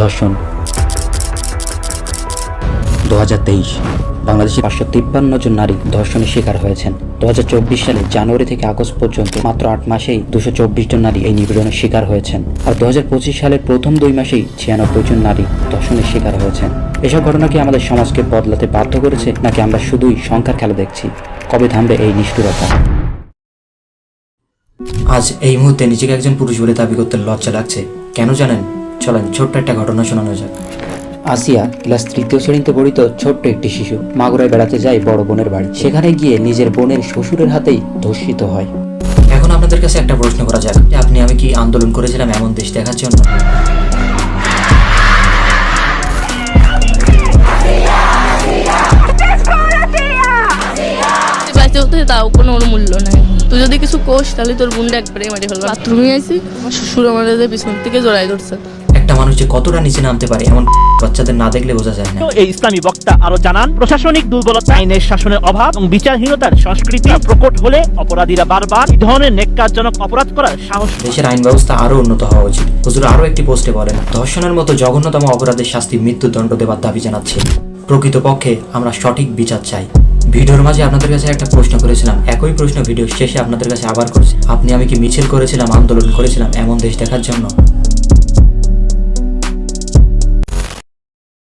ধর্ষণ দু হাজার তেইশ বাংলাদেশে পাঁচশো তিপ্পান্ন জন নারী ধর্ষণের শিকার হয়েছেন। দু হাজার চব্বিশ সালে জানুয়ারি থেকে আগস্ট পর্যন্ত মাত্র আট মাসেই দুশো চব্বিশ জন নারী এই নিপীড়নের শিকার হয়েছেন। আর দু হাজার পঁচিশ সালের প্রথম দুই মাসেই ছিয়ানব্বই জন নারী ধর্ষণের শিকার হয়েছেন। এসব ঘটনা কি আমাদের সমাজকে বদলাতে বাধ্য করেছে, নাকি আমরা শুধুই সংখ্যার খেলা দেখছি? কবে থামবে এই নিষ্ঠুরতা? আজ এই মুহূর্তে নিজেকে একজন পুরুষ বলে দাবি করতে লজ্জা লাগছে। কেন জানেন? চলেন ছোট্ট একটা ঘটনা শোনানো যাক। আসিয়া ক্লাস তৃতীয় শ্রেণীতে পড়িত ছোট্ট একটি শিশু মাগুরায় বেড়াতে যায় বড় বোনের বাড়ি। সেখানে গিয়ে নিজের বোনের শ্বশুরের হাতেই ধর্ষিত হয়। এখন আপনাদের কাছে একটা প্রশ্ন করা যাক যে আপনি আমি কি আন্দোলন করেছিলাম এমন দেশ দেখার জন্য? হতে তাও কোনো ওর মূল্য নাই তুই যদি কিছু কোষ তাহলে তোর বোনটা একবারে মারি ফেলব বাথরুমে আইসি আমার শ্বশুর আমাদের পিছন থেকে জড়াই ধরছে। একটা মানুষ যে কতটা নিচে নামতে পারে এমন বাচ্চাদের না দেখলে বোঝা যায় না। এই ইসলামী বক্তা আরও জানান প্রশাসনিক দুর্বলতা আইনের শাসনের অভাব এবং বিচারহীনতার সংস্কৃতি প্রকট হলে অপরাধীরা বারবার এই ধরনের নেককারজনক অপরাধ করার সাহস দেশের আইন ব্যবস্থা আরও উন্নত হওয়া উচিত। হুজুর আরও একটি পোস্টে বলেন ধর্ষণের মতো জঘন্যতম অপরাধের শাস্তি মৃত্যুদণ্ড দেওয়ার দাবি জানাচ্ছে। প্রকৃতপক্ষে আমরা সঠিক বিচার চাই। ভিডিওর মাঝে আপনাদের কাছে একটা প্রশ্ন করেছিলাম একই প্রশ্ন ভিডিও শেষে আপনাদের কাছে আবার করছি। আপনি আমি কি মিছিল করেছিলাম আন্দোলন করেছিলাম এমন দেশ দেখার জন্য?